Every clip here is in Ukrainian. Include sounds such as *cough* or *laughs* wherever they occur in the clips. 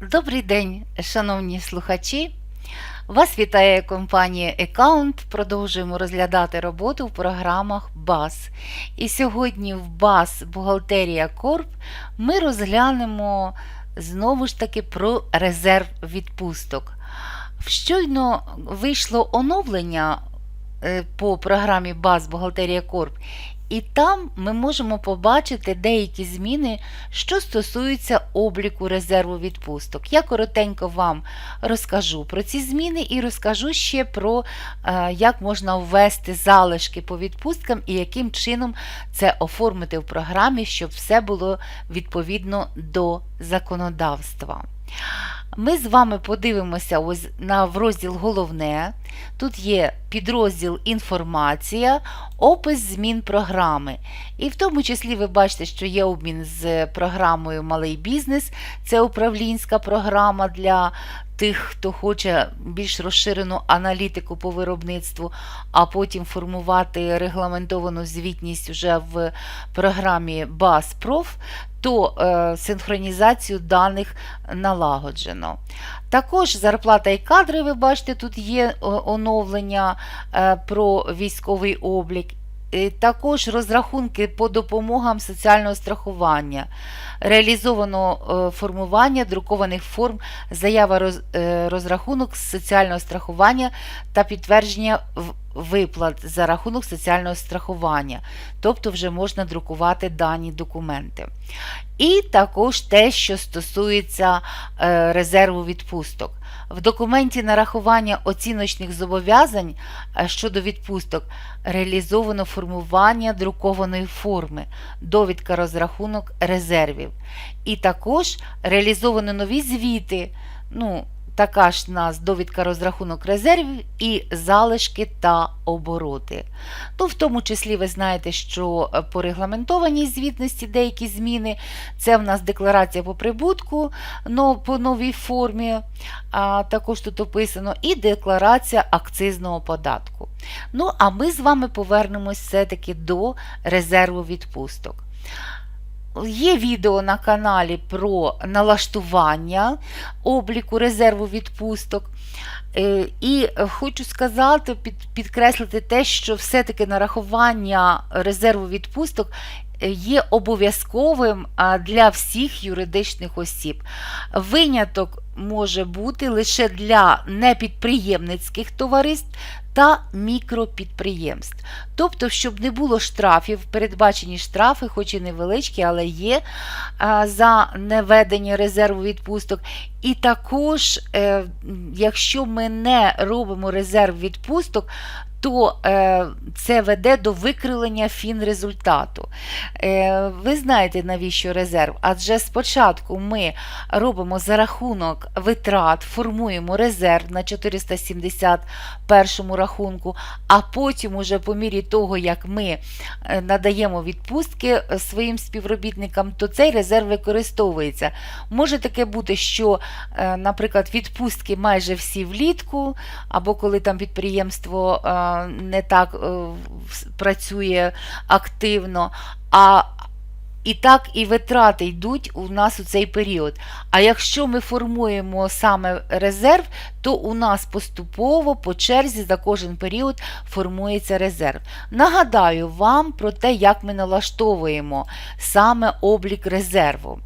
Добрий день, шановні слухачі! Вас вітає компанія Account. Продовжуємо розглядати роботу в програмах BAS. І сьогодні в BAS Бухгалтерія Корп ми розглянемо знову ж таки про резерв відпусток. Щойно вийшло оновлення е, по програмі BAS Бухгалтерія Корп, і там ми можемо побачити деякі зміни, що стосуються обліку резерву відпусток. Я коротенько вам розкажу про ці зміни і розкажу ще про е, як можна ввести залишки по відпусткам і яким чином це оформити в програмі, щоб все було відповідно до законодавства. Ми з вами подивимося ось на в розділ головне. Тут є підрозділ інформація, опис змін програми. І в тому числі ви бачите, що є обмін з програмою Малий бізнес. Це управлінська програма для тих, хто хоче більш розширену аналітику по виробництву, а потім формувати регламентовану звітність вже в програмі BAS-Prof, то е, синхронізацію даних налагоджено. Також зарплата і кадри, ви бачите, тут є оновлення е, про військовий облік. І Також розрахунки по допомогам соціального страхування, реалізовано е, формування друкованих форм, заява е, розрахунок соціального страхування та підтвердження виплат за рахунок соціального страхування. Тобто вже можна друкувати дані документи. І також те, що стосується е, резерву відпусток. В документі нарахування оціночних зобов'язань е, щодо відпусток реалізовано формування друкованої форми, довідка розрахунок резервів. І також реалізовано нові звіти. Ну, така ж нас довідка розрахунок резервів і залишки та обороти. Ну, в тому числі ви знаєте, що е, по регламентованій звітності деякі зміни. Це в нас декларація по прибутку но, по новій формі, а, також тут описано, і декларація акцизного податку. Ну, а ми з вами повернемось все-таки до резерву відпусток. Є відео на каналі про налаштування обліку резерву відпусток. Е, І хочу сказати, під, підкреслити те, що все-таки нарахування резерву відпусток е, є обов'язковим для всіх юридичних осіб. Виняток може бути лише для непідприємницьких товариств та мікропідприємств. Тобто, щоб не було штрафів, передбачені штрафи, хоч і невеличкі, але є за неведення резерву відпусток. І також, е, якщо ми не робимо резерв відпусток, то е, це веде до викривлення фінрезультату. Е, ви знаєте, навіщо резерв? Адже спочатку ми робимо за рахунок витрат, формуємо резерв на 471 рахунку, а потім, уже по мірі того, як ми е, надаємо відпустки своїм співробітникам, то цей резерв використовується. Може таке бути, що, наприклад, відпустки майже всі влітку, або коли там підприємство не так е, працює активно. а і так і витрати йдуть у нас у цей період. А якщо ми формуємо саме резерв, то у нас поступово по черзі за кожен період формується резерв. Нагадаю вам про те, як ми налаштовуємо саме облік резерву.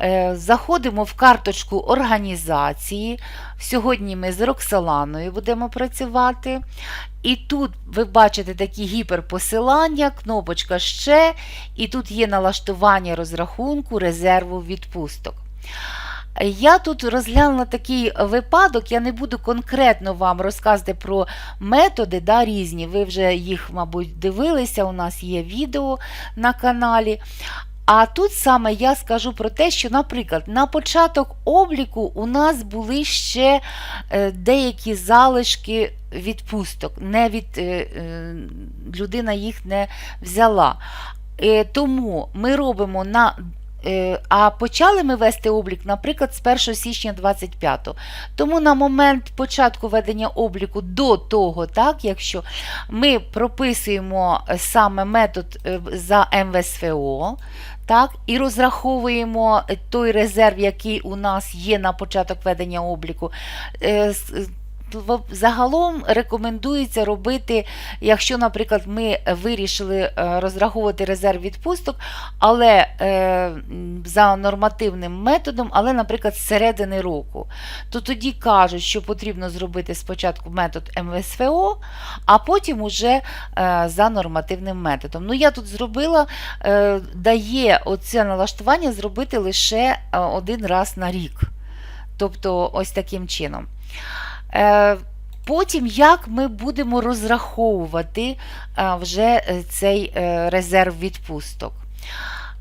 Е, Заходимо в карточку організації. Сьогодні ми з Роксоланою будемо працювати. І тут ви бачите такі гіперпосилання, кнопочка ще, і тут є налаштування розрахунку резерву відпусток. Я тут розглянула такий випадок, я не буду конкретно вам розказувати про методи да, різні. Ви вже їх, мабуть, дивилися, у нас є відео на каналі. А тут саме я скажу про те, що, наприклад, на початок обліку у нас були ще е, деякі залишки відпусток. Не від, е, е, людина їх не взяла. Тому ми робимо на а почали ми вести облік, наприклад, з 1 січня 25. Тому на момент початку ведення обліку до того, так, якщо ми прописуємо е, саме метод е, за МВСФО, так, і розраховуємо е, той резерв, який у нас є на початок ведення обліку. Загалом рекомендується робити, якщо, наприклад, ми вирішили е, розраховувати резерв відпусток, але е, за нормативним методом, але, наприклад, з середини року, то тоді кажуть, що потрібно зробити спочатку метод МВСФО, а потім уже е, за нормативним методом. Ну, я тут зробила, дає оце налаштування зробити лише один раз на рік. Тобто, ось таким чином. Е, Потім, як ми будемо розраховувати е, вже е, цей резерв відпусток.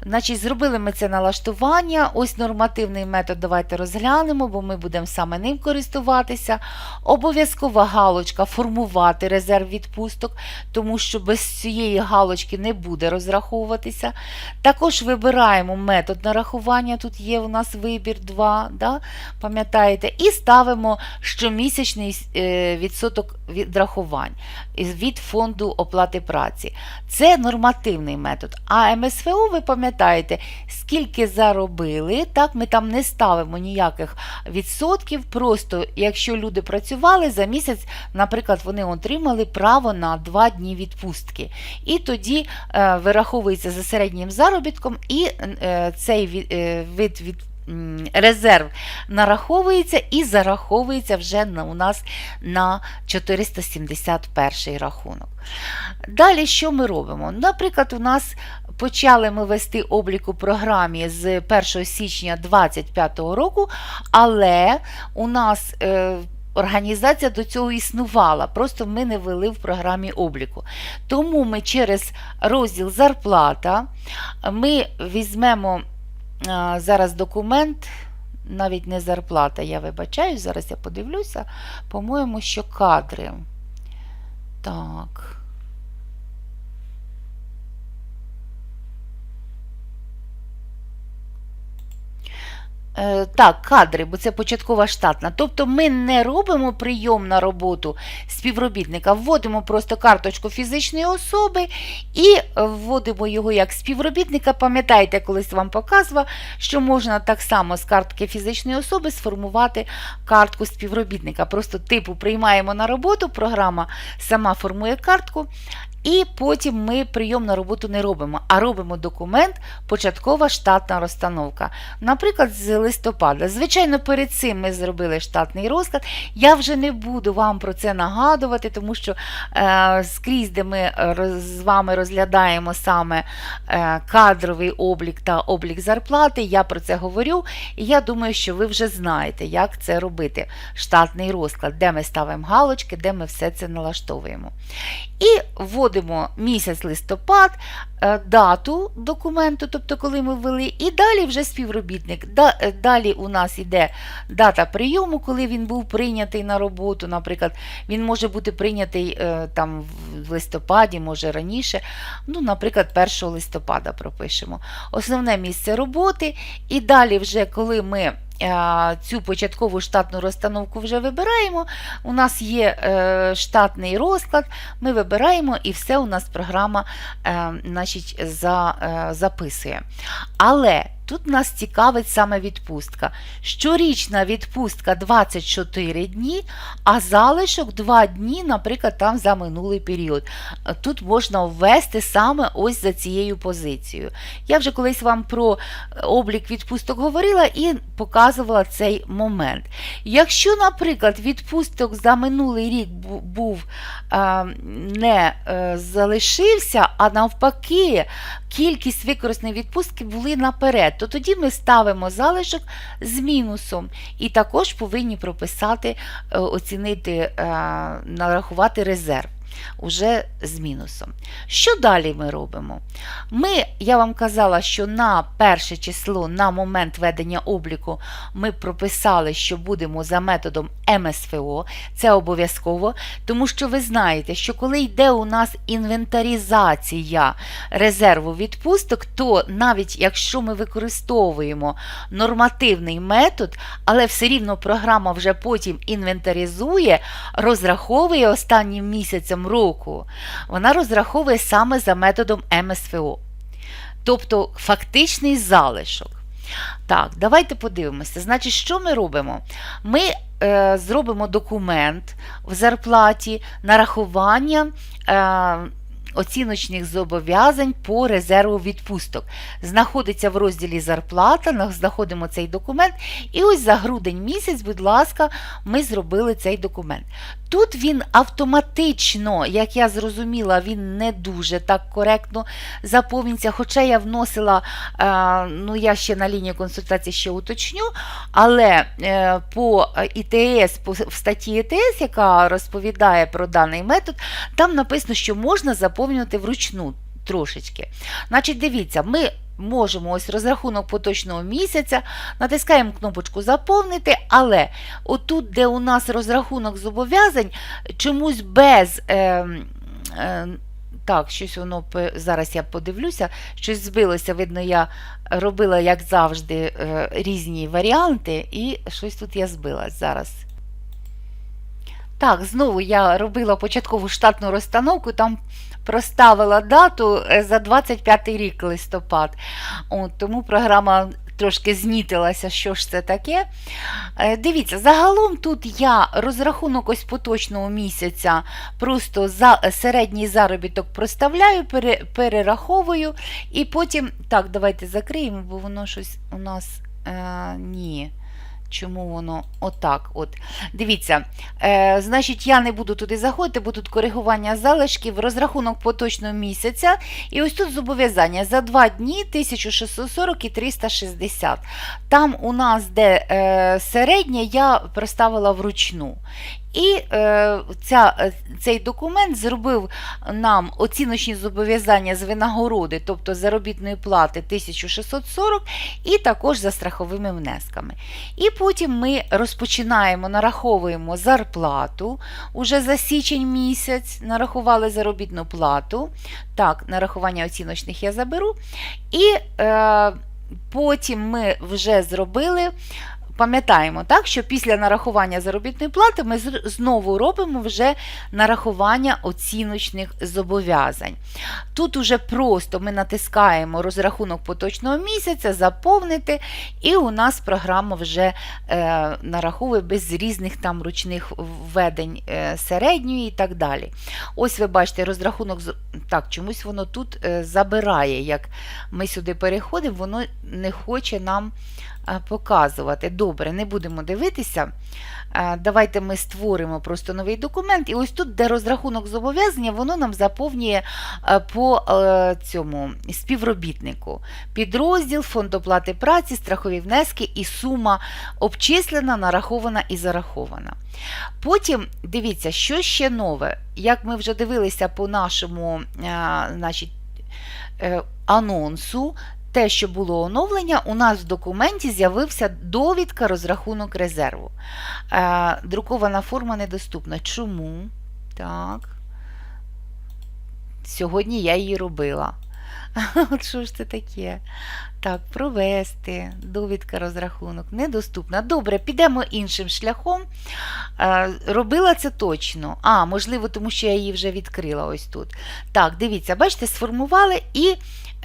Значить, зробили ми це налаштування. Ось нормативний метод давайте розглянемо, бо ми будемо саме ним користуватися. Обов'язкова галочка формувати резерв відпусток, тому що без цієї галочки не буде розраховуватися. Також вибираємо метод нарахування. Тут є у нас вибір 2, да? пам'ятаєте, і ставимо щомісячний е, відсоток відрахувань від фонду оплати праці. Це нормативний метод. А МСФО, ви пам'ятаєте, скільки заробили, так, ми там не ставимо ніяких відсотків. Просто якщо люди працювали за місяць, наприклад, вони отримали право на 2 дні відпустки. І тоді е, вираховується за середнім заробітком, і е, цей від, е, вид від резерв нараховується і зараховується вже на, у нас на 471 рахунок. Далі що ми робимо? Наприклад, у нас почали ми вести облік у програмі з 1 січня 2025 року, але у нас е, Організація до цього існувала, просто ми не вели в програмі обліку. Тому ми через розділ зарплата ми візьмемо а, зараз документ, навіть не зарплата, я вибачаю, зараз я подивлюся, по-моєму, що кадри. Так. Так, кадри, бо це початкова штатна. Тобто ми не робимо прийом на роботу співробітника, вводимо просто карточку фізичної особи і вводимо його як співробітника. Пам'ятаєте, колись вам показував, що можна так само з картки фізичної особи сформувати картку співробітника. Просто типу приймаємо на роботу, програма сама формує картку. І потім ми прийом на роботу не робимо, а робимо документ початкова штатна розстановка. Наприклад, з листопада. Звичайно, перед цим ми зробили штатний розклад. Я вже не буду вам про це нагадувати, тому що е, скрізь, де ми роз, з вами розглядаємо саме е, кадровий облік та облік зарплати, я про це говорю. І я думаю, що ви вже знаєте, як це робити. Штатний розклад, де ми ставимо галочки, де ми все це налаштовуємо. І вводимо місяць листопад, е, дату документу, тобто коли ми ввели, і далі вже співробітник. Е, Далі у нас йде дата прийому, коли він був прийнятий на роботу. Наприклад, він може бути прийнятий там там в листопаді, може раніше. Ну, наприклад, 1 листопада пропишемо. Основне місце роботи. І далі, вже коли ми е, цю початкову штатну розстановку вже вибираємо, у нас є е, штатний розклад, ми вибираємо і все у нас програма е, значить, за, записує. Але тут нас цікавить саме відпустка. Щорічна відпустка 24 дні, а залишок 2 дні, наприклад, там за минулий період. Тут можна ввести саме ось за цією позицією. Я вже колись вам про е, облік відпусток говорила і показувала цей момент. Якщо, наприклад, відпусток за минулий рік був е, не е, залишився, а навпаки, кількість використаної відпустки були наперед, то тоді ми ставимо залишок з мінусом і також повинні прописати, е, оцінити, е, нарахувати резерв. Уже з мінусом. Що далі ми робимо? Ми, я вам казала, що на перше число, на момент ведення обліку, ми прописали, що будемо за методом МСФО. Це обов'язково, тому що ви знаєте, що коли йде у нас інвентаризація резерву відпусток, то навіть якщо ми використовуємо нормативний метод, але все рівно програма вже потім інвентаризує, розраховує останнім місяцем року, вона розраховує саме за методом МСФО. Тобто фактичний залишок. Так, давайте подивимося. Значить, що ми робимо? Ми е, зробимо документ в зарплаті нарахування е, оціночних зобов'язань по резерву відпусток. Знаходиться в розділі зарплата, знаходимо цей документ. І ось за грудень місяць, будь ласка, ми зробили цей документ. Тут він автоматично, як я зрозуміла, він не дуже так коректно заповниться. Хоча я вносила, е, ну я ще на лінії консультації ще уточню, але е, по ІТС, в статті ІТС, яка розповідає про даний метод, там написано, що можна заповнювати вручну трошечки. Значить, дивіться, ми. Можемо ось розрахунок поточного місяця, натискаємо кнопочку Заповнити, але отут, де у нас розрахунок зобов'язань, чомусь без. Е, е, так, щось воно зараз я подивлюся, щось збилося. Видно, я робила, як завжди, е, різні варіанти, і щось тут я збилась зараз. Так, знову я робила початкову штатну розстановку, там проставила дату е, за 25 рік листопад. От, тому програма трошки знітилася, що ж це таке. Е, Дивіться, загалом тут я розрахунок ось поточного місяця, просто за е, середній заробіток проставляю, перераховую, і потім. Так, давайте закриємо, бо воно щось у нас е, ні. Чому воно отак? От. Дивіться, е, значить, я не буду туди заходити, бо тут коригування залишків, розрахунок поточного місяця. І ось тут зобов'язання за 2 дні 1640 і 360. Там у нас, де е, середнє, я проставила вручну. І е, ця, е, цей документ зробив нам оціночні зобов'язання з винагороди, тобто заробітної плати 1640, і також за страховими внесками. І потім ми розпочинаємо, нараховуємо зарплату уже за січень місяць, нарахували заробітну плату. Так, нарахування оціночних я заберу. І е, потім ми вже зробили. Пам'ятаємо, так, що після нарахування заробітної плати ми знову робимо вже нарахування оціночних зобов'язань. Тут уже просто ми натискаємо розрахунок поточного місяця, заповнити, і у нас програма вже е, нараховує без різних там ручних введень е, середньої і так далі. Ось ви бачите, розрахунок так, чомусь воно тут е, забирає. Як ми сюди переходимо, воно не хоче нам е, показувати. Добре, не будемо дивитися. Давайте ми створимо просто новий документ. І ось тут, де розрахунок зобов'язання, воно нам заповнює е, по е, цьому співробітнику. Підрозділ, фонд оплати праці, страхові внески і сума обчислена, нарахована і зарахована. Потім дивіться, що ще нове. Як ми вже дивилися по нашому е, значить, анонсу, те, що було оновлення, у нас в документі з'явився довідка розрахунок резерву. Е, друкована форма недоступна. Чому? Так. Сьогодні я її робила. *laughs* От що ж це таке? Так, провести, довідка розрахунок, недоступна. Добре, підемо іншим шляхом. Е, робила це точно. А, можливо, тому що я її вже відкрила ось тут. Так, дивіться, бачите, сформували і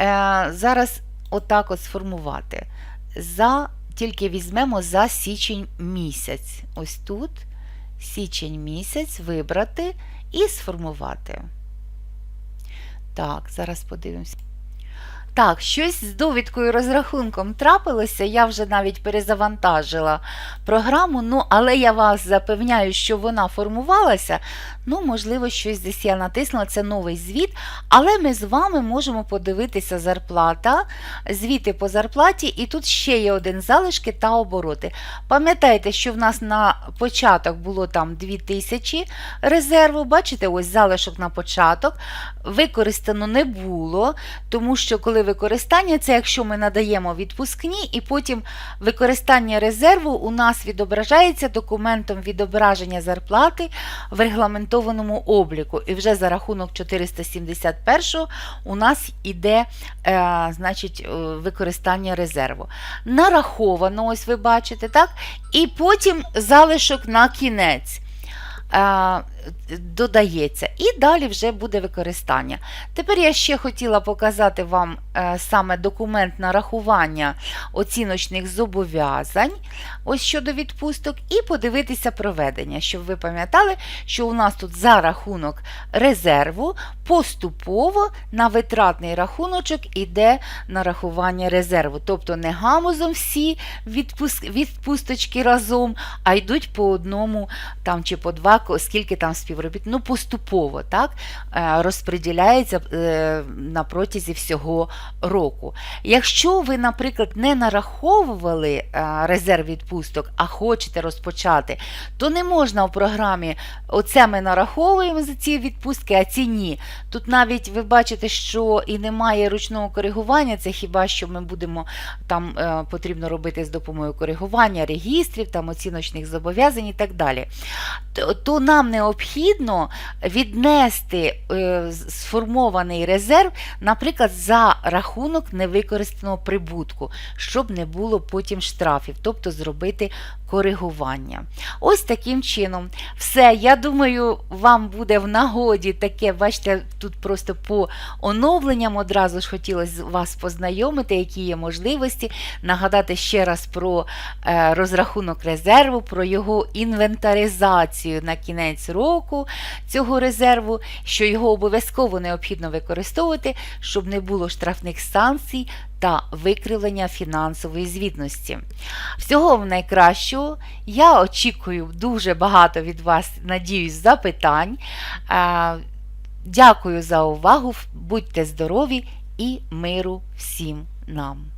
е, зараз отак от сформувати. За, тільки візьмемо за січень місяць. Ось тут січень місяць вибрати і сформувати. Так, зараз подивимося. Так, щось з довідкою розрахунком трапилося, я вже навіть перезавантажила програму, ну, але я вас запевняю, що вона формувалася. Ну, можливо, щось десь я натиснула, це новий звіт, але ми з вами можемо подивитися зарплата, звіти по зарплаті, і тут ще є один залишки та обороти. Пам'ятаєте, що в нас на початок було там 2000 резерву, бачите, ось залишок на початок, використано не було, тому що коли використання, це якщо ми надаємо відпускні, і потім використання резерву у нас відображається документом відображення зарплати в регламентованому обліку. І вже за рахунок 471 у нас іде е, значить, е, використання резерву. Нараховано, ось ви бачите, так? І потім залишок на кінець. Додається, і далі вже буде використання. Тепер я ще хотіла показати вам е, саме документ нарахування оціночних зобов'язань ось щодо відпусток, і подивитися проведення, щоб ви пам'ятали, що у нас тут за рахунок резерву поступово на витратний рахуночок іде нарахування резерву. Тобто не гамузом всі відпусточки разом, а йдуть по одному там, чи по два, скільки там співробіт, ну поступово так, е, розподіляється е, на протязі всього року. Якщо ви, наприклад, не нараховували е, резерв відпусток, а хочете розпочати, то не можна в програмі оце ми нараховуємо за ці відпустки, а ці ні. Тут навіть ви бачите, що і немає ручного коригування, це хіба що ми будемо там потрібно робити з допомогою коригування регістрів, там оціночних зобов'язань і так далі. То нам необхідно віднести е, сформований резерв, наприклад, за рахунок невикористаного прибутку, щоб не було потім штрафів, тобто зробити коригування. Ось таким чином. Все, я думаю, вам буде в нагоді таке, бачите, тут просто по оновленням одразу ж хотілося вас познайомити, які є можливості, нагадати ще раз про е, розрахунок резерву, про його інвентаризацію на кінець року цього резерву, що його обов'язково необхідно використовувати, щоб не було штрафних санкцій та викривлення фінансової звітності. Всього вам найкращого. Я очікую дуже багато від вас, надіюсь, запитань. Дякую за увагу, будьте здорові і миру всім нам!